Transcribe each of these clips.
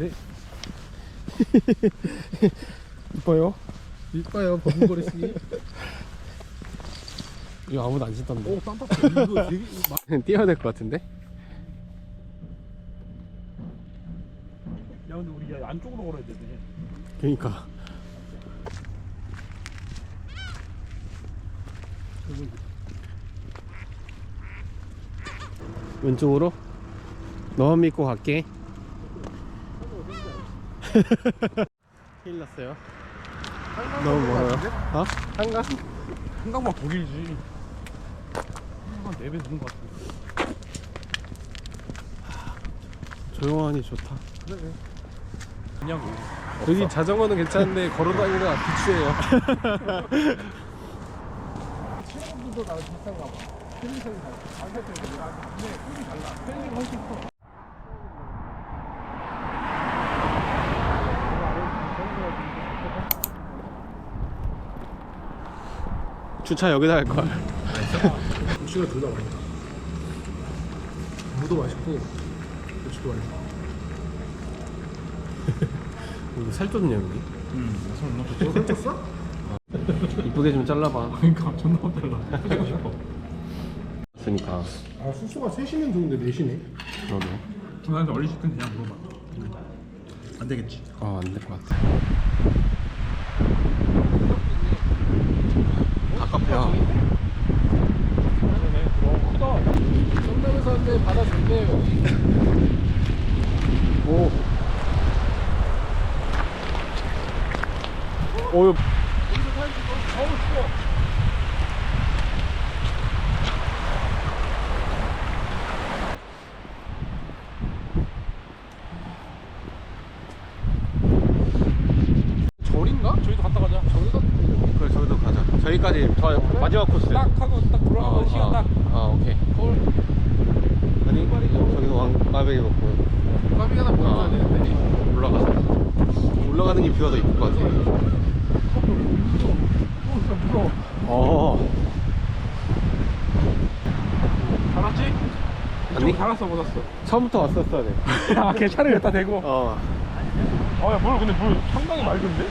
네. 이뻐요? 이뻐요 버금거리시니 이거 아무도 안 신던데. 오 깜빡해 이거 되게 마... 뛰어야 될 것 같은데? 야 근데 우리 야, 안쪽으로 걸어야 되네 그니까. 왼쪽으로? 너만 믿고 갈게. 큰일 났어요. 너무 멀어요. 어? 한강? 한강만 더 길지 한강 4배 드는 것 같은데 조용하니 좋다. 그래 그냥 여기 자전거는 괜찮은데 걸어다니는 비추예요. 친구들도 나랑 비슷한가 봐 펠리션이 달라 안살 때는 근데 펠이 달라 펠리가 훨씬 커 주차 여기다 할 걸. 고추가 둘다 맛있다 무도 맛있고 고추도 맛있고 이거 살 쪘냐 여기? 응설 넣고 너 살쪘어? 이쁘게 좀 잘라봐. 그러니까 존나 달라 해주고 싶어 그러니까 아 숙소가 3시면 좋은데 4시네 그러게. 나한테 얼리 시킨 그냥 물어봐 안 되겠지 아, 안될 것 같아. 여기 오. 오, 이거 여기서 사는 거 어우 추워 절인가? 저희도 갔다 가자 저기가 그래, 저기도 가자. 저기까지 더 마지막 코스. 딱 하고 딱 돌아가는 시간 딱 아, 오케이. 서울 아니, 저기도 왕가베이 먹고 까비 하나 보여줘야 아. 되는데 올라가자. 올라가는 게 뷰가 더 이쁠 것 같아. 무서워 어. 알았지? 아니? 알았어 못 왔어 처음부터 왔었어야 돼. 아 괜찮을 갖다 대고 어. 아야물 근데 물 상당히 맑은데?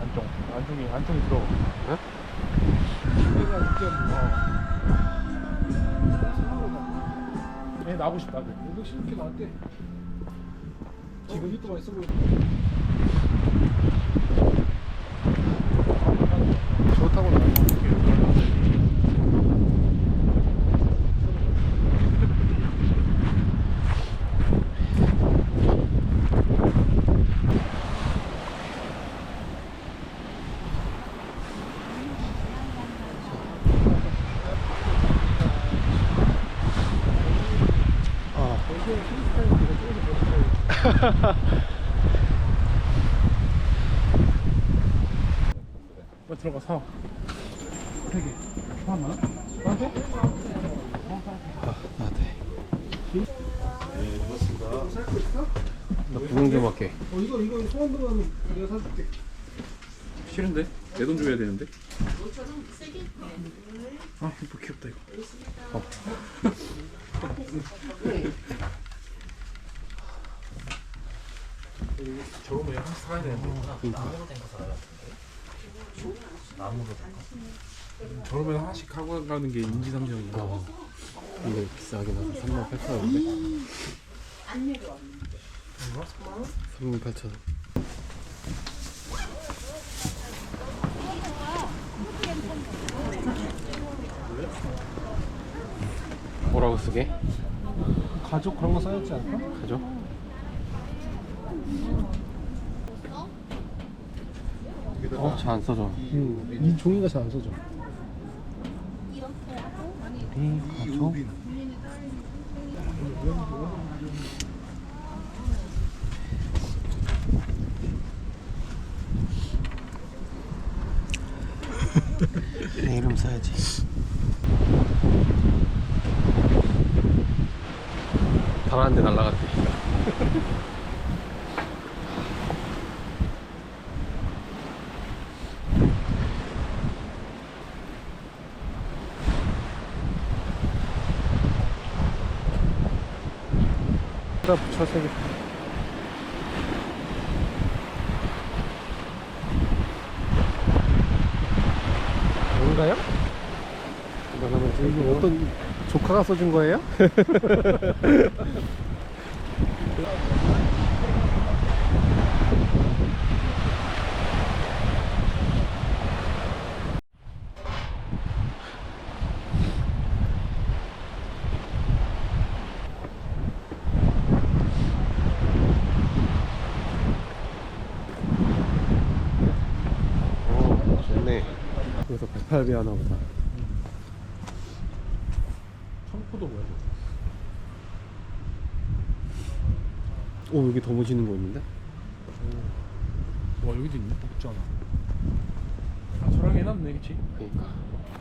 안쪽 안쪽이 안쪽이 들어 어? 얘 나고 싶다 그 516개 나왔대 지금 히트가 있어 보여 좋다고 나왔게 어. 빨리 들 사. 세개 하나? 나한테? 아, 네. 나 구경 좀 할게. 어 이거 이거 소원 들어가면 내가 사줄게. 싫은데? 내 돈 줘야 되는데? 아 이거 귀엽다 이거. 저거 뭐야 하나씩 사야 되는데. 저러면 하나씩 하고 가는 게 인지상정이야. 어. 이게 비싸긴 하다. 3만 8천 원인데? 3만 8천 원. 뭐라고 쓰게? 가족 그런 거 써야지 않을까? 가죠? 어, 잘 안 써져. 음, 이 종이가 잘 안 써져. 우리 가족? 내 이름 써야지. 달았는데 날라갔대. 개. 뭔가요? 이거 어떤 조카가 써준 거예요? 어, 좋네. 그래서 108배 하나 보다. 청포도 뭐야? 오, 여기 더 멋있는 거 있는데? 와 여기도 있네. 없잖아. 아 저랑 해놨네, 그치? 그니까.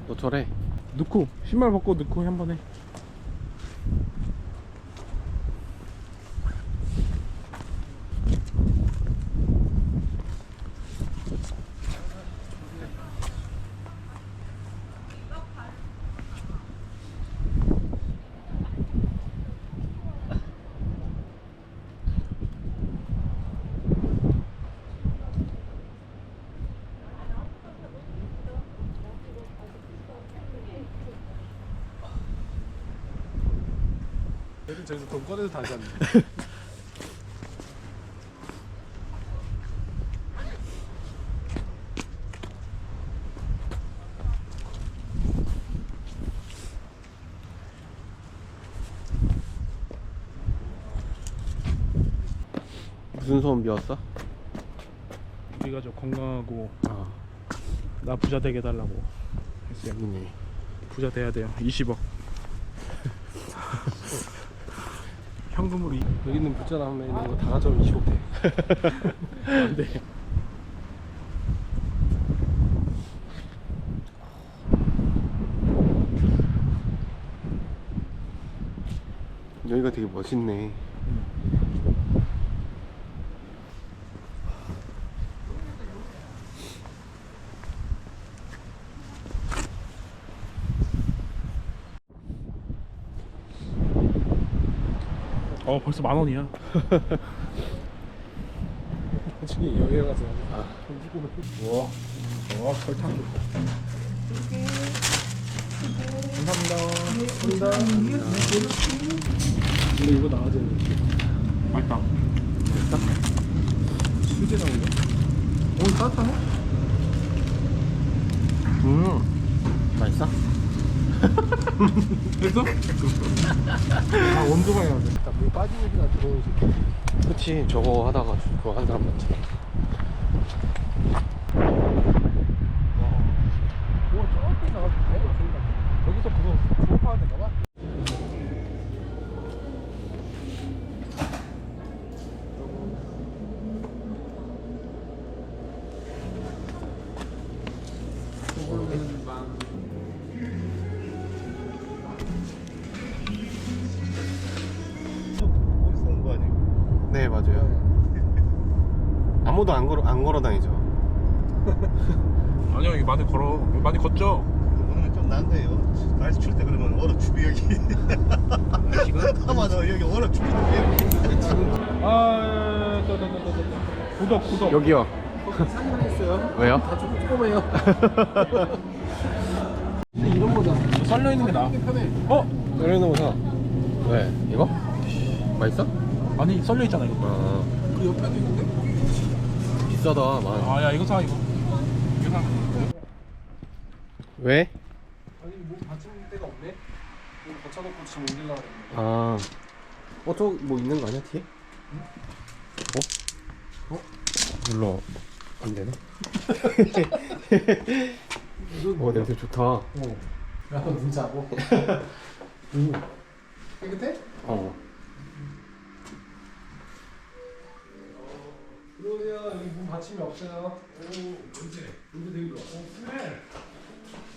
너 저래. 넣고 신발 벗고 넣고 한 번에. 얘들 저기서 돈 꺼내서 다시 왔네. 무슨 소원 비웠어? 우리가 저 건강하고 아, 나 부자 되게 해달라고 했어요. 여기네. 부자 돼야 돼요. 20억. 현금으로 이- 여기 있는 부자라면 있는 거 다 가져오면 20억 돼. 안 돼. 여기가 되게 멋있네. 어 벌써 만 원이야. 나중에 여행 가서 아. 우와, 와 설탕. 감사합니다. 감사합니다. 근데 이거 나와야 되는데. 맛있다. 맛있다? 수제 나오네. 오 따뜻하네? 음, 맛있어? 됐어? 아 온도가 해야 돼. 물 빠지는 기나 들어오는 새끼. 그치, 저거 하다가 그거 한 사람 많잖아. 맞아요. 아무도 안 걸어, 안 걸어 다니죠. 아니요 여기 많이 걸어 여기 많이 걷죠 오늘 좀 난데요. 날씨 출때 그러면 얼어 죽이 여기. 지금? 아 맞아 여기 얼어 죽이 여기. 아 또또또또또 구독 구독 여기요. 했어요 왜요? 다 조그매요 이런 거잖아 썰려 있는 게 나아 어? 이러는 거 사. 왜? 이거? 맛있어? 아니 썰려 있잖아 이거 아, 그 옆에도 있는데? 비싸다, 만. 아 야 이거 사 이거 이거 사 왜? 아니 뭐 받침대가 없네 이거 받쳐놓고 지금 옮기려고 그랬는데 아, 어, 저뭐 있는 거 아니야, 뒤에? 어? 어? 몰라. 안 되네. 어, 냄새 좋다. 어 야너 문자고 음. 깨끗해? 어. 들어오세요 여기 문 받침이 없어요 오 냄새 냄새 되게 좋아 오 스멜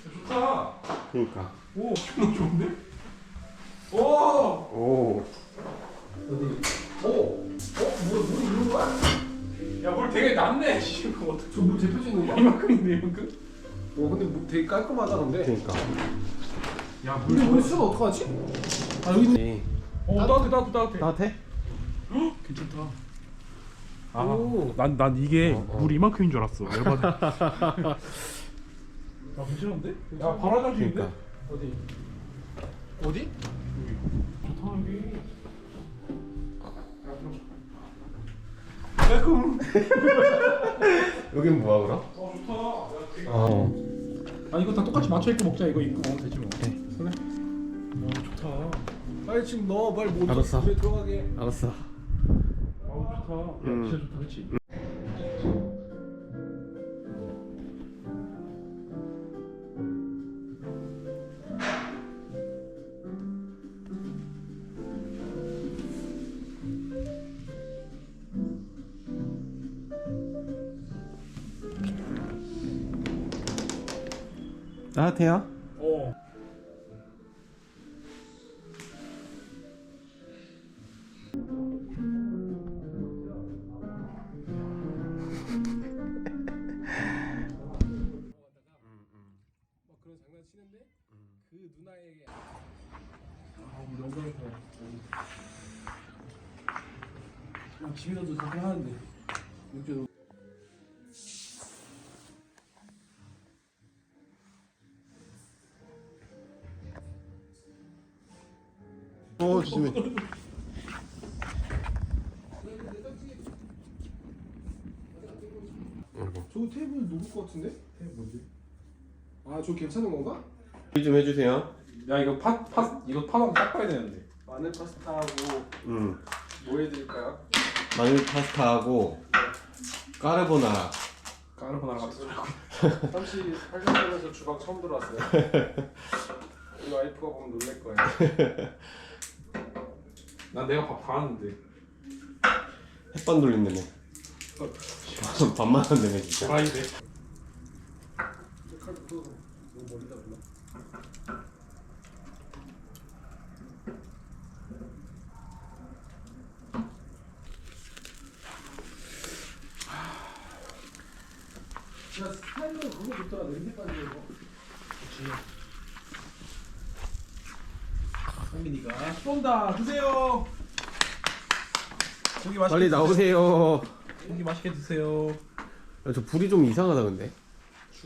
좋다 그니까. 오 기분 좋은데? 오 오. 어디? 오! 어? 물, 물이 이런 거야? 야, 물 되게 낮네, 씨. 이거 어떡해. 저물 대표지는 거야? 이만큼 있네, 이만큼? 어, 근데 물 되게 깔끔하다, 근데. 그니까. 야, 물. 근데 물 쓰면 어떡하지? 아, 여기 있네. 네. 어, 따뜻해, 따뜻해, 따뜻해. 따뜻해? 괜찮다. 오. 난, 난 이게 어, 어. 물 이만큼인 줄 알았어. 열받아. 아, 괜찮은데? 야, 바로 화장실인데? 그러니까. 어디? 어디? 좋다, 여기. 깔끔. 여긴 뭐야 그럼? 어, 좋다. 야, 되게... 어. 아, 이거 다 똑같이 맞춰 입고 먹자. 이거 입고 먹으면 되지 뭐. 그래. 그래? 어, 좋다. 빨리 지금 넣어 빨리 못 알았어. 집에 들어가게. 알았어. 좋다. 야, 음. 진짜 좋다, 그치? 따뜻해요? 그 누나에게 아 영광이다. 막 집에서도 저렇게 하는데 어 조심해. 저 테이블 녹을 것 같은데? 테이블 뭐지? 아저 괜찮은 건가? 좀 해주세요. 야, 이거 파, 파, 이거 파도 닦아야 되는데. 마늘 파스타하고 음. 뭐 해드릴까요? 마늘 파스타하고 까르보나라. 까르보나라 같은 소리 하고. 38년전에서 주방 처음 들어왔어요. 우리 와이프가 보면 놀랄 거예요. 난 내가 밥 다 하는데. 햇반 돌린다며. 밥만 한다며 진짜. 드라이데. 칼 묻어서 너무 멀리다 불러. 야 스타일러 그거 좋더라 냄새 빠지는 거. 그렇지. 상민이가 쏜다 드세요. 고기 맛있게 빨리 나오세요. 고기 맛있게 드세요. 야, 저 불이 좀 이상하다 근데.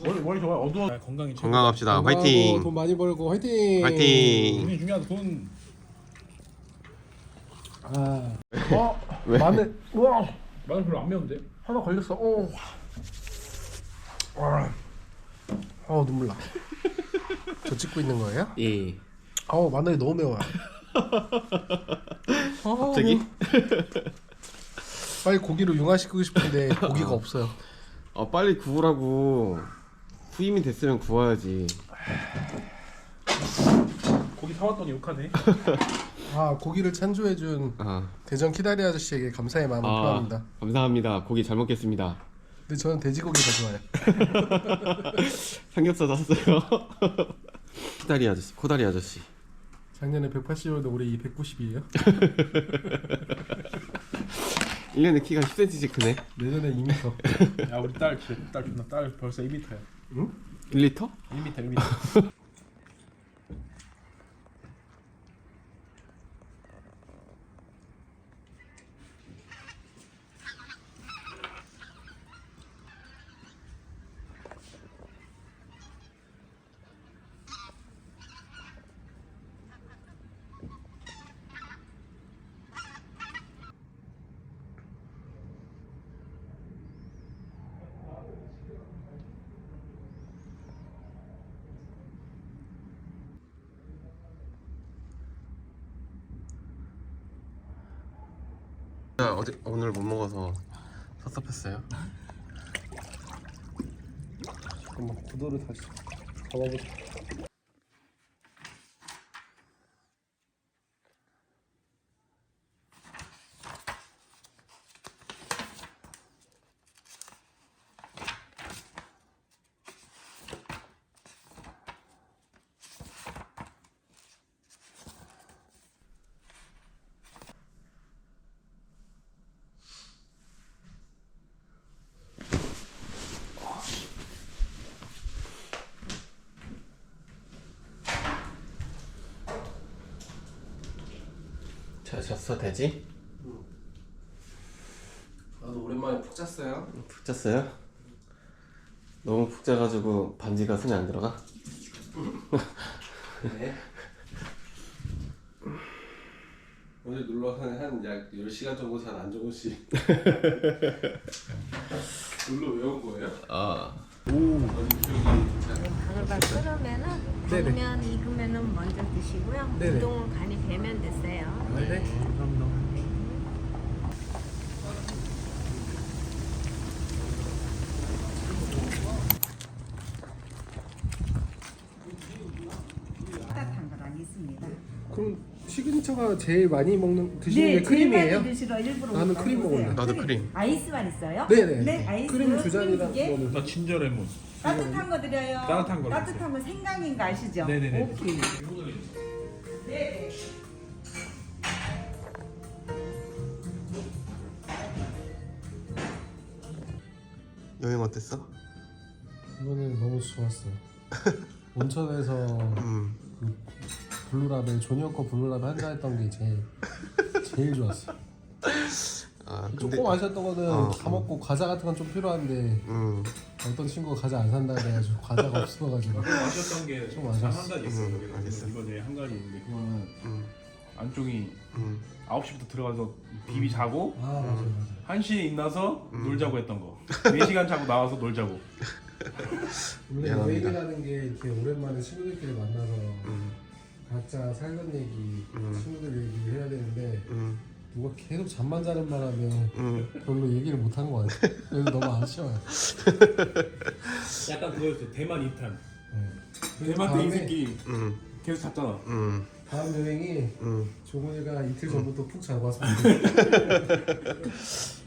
머리 머리 좋아요. 어두워. 건강이 최고. 건강합시다. 화이팅. 돈 많이 벌고 화이팅. 화이팅. 돈이 중요하다. 돈. 아. 어? 왜? 마늘. 와. 마늘 별로 안 매운데? 하나 걸렸어. 어. 와. 어 눈물 나. 저 찍고 있는 거예요? 예. 아우 마늘이 너무 매워요. 갑자기? 빨리 고기로 융화시키고 싶은데 고기가 없어요. 아 빨리 구우라고. 후임이 됐으면 구워야지. 고기 사왔더니 욕하네. 아 고기를 찬조해준 아. 대전 키다리 아저씨에게 감사의 마음을 표합니다. 아 감사합니다. 고기 잘 먹겠습니다. 근데 저는 돼지고기 더 좋아해요. 삼겹살 샀어요. 코다리 아저씨. 코다리 아저씨. 작년에 180이었는데 올해 290이에요. 1년에 키가 10cm씩 크네. 내년에 2m. 야 우리 딸, 진짜 딸 존나 딸 벌써 2m야. 1리터? 1m 1m. 자, 어제 오늘 못 먹어서 섭섭했어요. 잠깐만 구도를 다시 잡아보자. 잘 잤어 되지? 잤어요? 푹 잤어요? 너무 푹 자가지고 반지가 손에 안 들어가? 네. 오늘 놀러 한약 10시간 정도 잔 안정호씨 놀러 왜 온 거예요? 아 기억이 잘 방울방 끓으면은 당면 익으면은 먼저 드시고요. 네네. 우동은 간이 배면 됐어요. 네. 따뜻한 거랑 있습니다. 그럼 시그니처가 제일 많이 먹는 드시는 게 제일 크림이에요? 많이 드시러 일부러 나는. 크림 먹을래. 나도 크림. 아이스만 있어요? 네네. 네, 아이스. 크림 두 잔이랑 두 개? 그거는 나 친절 레몬. 따뜻한 거 드려요. 따뜻한 걸로 따뜻한 거 생강인 거 아시죠? 네네네. 오케이. 여행 어땠어? 이거는 너무 좋았어요. 온천에서 음 그 블루라벨 조니어커 블루라벨 한잔 했던 게 제일 제일 좋았어. 아, 조금 아쉬웠던 거는 어, 다 먹고 과자 같은 건 좀 필요한데 음, 어떤 친구가 과자 안 산다 그래가지고 과자가 없어가지고 아쉬웠던 게 좀 아쉬웠어. 한 가지 있어요. 음, 알겠어. 이번에 한 가지 있는데 그거는 음, 안쪽이 음. 9시부터 들어가서 비비 자고 아 맞아 맞아. 1시에 일어나서 음. 놀자고 했던 거 4시간 자고 나와서 놀자고 원래 미안합니다. 여행이라는 게 이렇게 오랜만에 친구들끼리 만나서 음, 각자 살던 얘기, 음. 친구들 얘기를 해야 되는데 음, 누가 계속 잠만 자는 바람에 음. 별로 얘기를 못한것 같아. 그래서 너무 아쉬워요. 약간 그거였어 대만 2탄 네. 대만 때 이 새끼 음, 계속 잤잖아 음, 다음 여행이 음. 종훈이가 이틀 전부터 푹 자고 왔습니다.